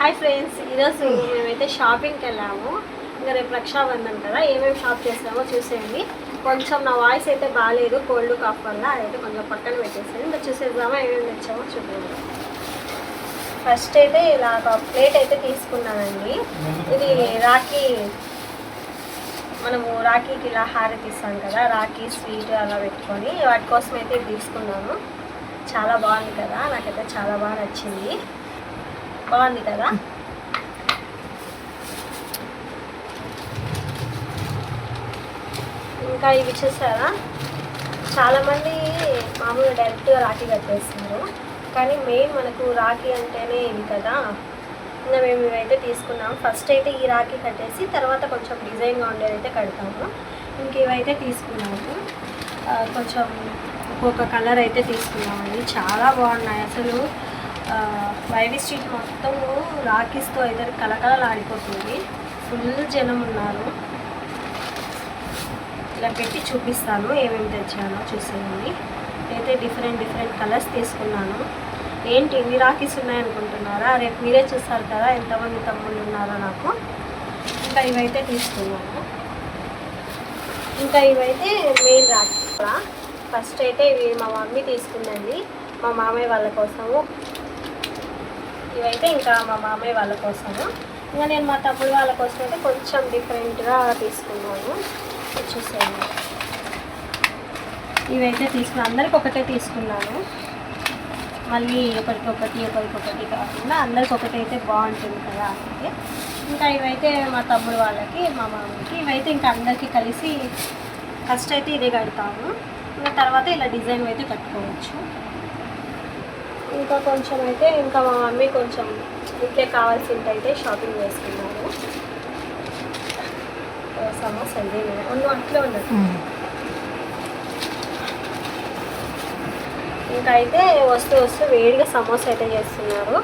Hi friends ఈరోజు మేమైతే షాపింగ్కి వెళ్ళాము. ఇంకా రేపు రక్షాబంధం కదా ఏమేమి షాప్ చేసామో చూసేయండి. కొంచెం నా వాయిస్ అయితే బాగాలేదు కోల్డ్ కాఫ్ వల్ల అదైతే కొంచెం పక్కన పెట్టేసాను ఇంకా చూసేద్దామా ఏమేమి తెచ్చామో చూడండి ఫస్ట్ అయితే ఇలా ఒక ప్లేట్ అయితే తీసుకున్నానండి. ఇది రాఖీ మనము రాఖీకి ఇలా హారతి ఇస్తాం కదా రాఖీ స్వీట్ అలా పెట్టుకొని వాటి కోసం అయితే తీసుకున్నాను. చాలా బాగుంది కదా నాకైతే చాలా బాగా నచ్చింది. బాగుంది కదా? ఇంకా ఇవి చూసారా? చాలామంది మామూలుగా డైరెక్ట్గా రాఖీ కట్టేస్తున్నారు. కానీ మెయిన్ మనకు రాఖీ అంటేనే ఇది కదా. ఇంకా మేము ఇవైతే తీసుకున్నాం. ఫస్ట్ అయితే ఈ రాఖీ కట్టేసి తర్వాత కొంచెం డిజైన్గా ఉండేదైతే కడతాము. ఇంక ఇవైతే తీసుకున్నాము. కొంచెం ఒక్కొక్క కలర్ అయితే తీసుకున్నామండి. చాలా బాగున్నాయి. అసలు వైవి స్ట్రీట్ మొత్తము రాఖీస్తో అయితే కలకలలాడిపోతుంది ఫుల్ జనం ఉన్నారు. ఇలా పెట్టి చూపిస్తాను ఏమేమి తెచ్చానో చూసేయండి. అయితే డిఫరెంట్ డిఫరెంట్ కలర్స్ తీసుకున్నాను. ఏంటి ఇన్ని రాఖీస్ ఉన్నాయనుకుంటున్నారా? రేపు మీరే చూస్తారు కదా ఎంతమంది తమ్ముళ్ళు ఉన్నారో నాకు. ఇంకా ఇవైతే తీసుకున్నాను. ఇంకా ఇవైతే మెయిన్ రాఖీ. ఫస్ట్ అయితే ఇవి మా మమ్మీ తీసుకుందండి. మా మామయ్య వాళ్ళ కోసము. ఇవైతే ఇంకా మా మామయ్య వాళ్ళ కోసము. ఇంకా నేను మా తమ్ముడు వాళ్ళ కోసం అయితే కొంచెం డిఫరెంట్గా తీసుకున్నాను. వచ్చేసాను ఇవైతే తీసుకున్నాను అందరికి ఒకటే తీసుకున్నాను. మళ్ళీ ఒకరికొకటి ఒకరికొకటి కాకుండా అందరికి ఒకటి అయితే బాగుంటుంది కదా అంటే ఇంకా ఇవైతే మా తమ్ముడు వాళ్ళకి మా మామకి ఇవైతే ఇంకా అందరికీ కలిసి ఫస్ట్ అయితే ఇదే కడతాము. ఇంకా తర్వాత ఇలా డిజైన్ అయితే కట్టుకోవచ్చు. ఇంకా కొంచెం అయితే ఇంకా మా మమ్మీ కొంచెం ఇంకే కావాల్సింది అయితే షాపింగ్ చేసుకున్నాము సమోసా ఇదే ఉన్న అట్లే ఉండదు ఇంకా అయితే వస్తూ వస్తూ వేడిగా సమోసా అయితే చేస్తున్నారు.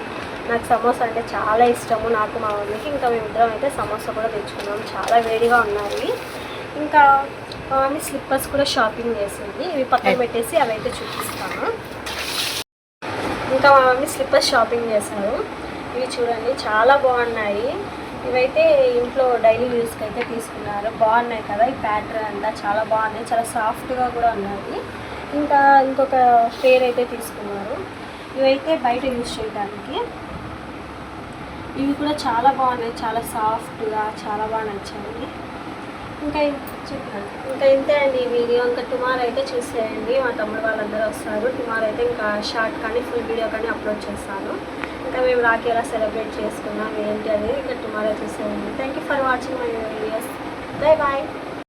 నాకు సమోసా అంటే చాలా ఇష్టము. నాకు మా మమ్మీకి ఇంకా మేమిద్దరం అయితే సమోసా కూడా తెచ్చుకున్నాం. చాలా వేడిగా ఉన్నాయి. ఇంకా మా మమ్మీ స్లిప్పర్స్ కూడా షాపింగ్ చేసింది. ఇవి పక్కన పెట్టేసి అవి అయితే చూపిస్తాను. ఇంకా మా మమ్మీ స్లిప్పర్స్ షాపింగ్ చేశారు. ఇవి చూడండి చాలా బాగున్నాయి. ఇవైతే ఇంట్లో డైలీ యూస్కి అయితే తీసుకున్నారు. బాగున్నాయి కదా ఈ ప్యాటర్న్ అంతా చాలా బాగున్నాయి. చాలా సాఫ్ట్గా కూడా ఉన్నాయి. ఇంకా ఇంకొక పేర్ అయితే తీసుకున్నారు. ఇవైతే బయట యూస్ చేయడానికి. ఇవి కూడా చాలా బాగున్నాయి. చాలా సాఫ్ట్గా చాలా బాగా నచ్చాయి. ఇంకా చెప్పండి ఇంకా ఇంతే అండి. వీడియో ఇంకా టుమారో అయితే చూసేయండి. మా తమ్ముడు వాళ్ళందరూ వస్తారు. టుమారో అయితే ఇంకా షార్ట్ కానీ ఫుల్ వీడియో కానీ అప్లోడ్ చేస్తాను. ఇంకా మేము రాఖీ ఎలా సెలబ్రేట్ చేసుకున్నాం ఏంటి అనేది ఇంకా టుమారో చూసేయండి. Thank you for watching my videos bye bye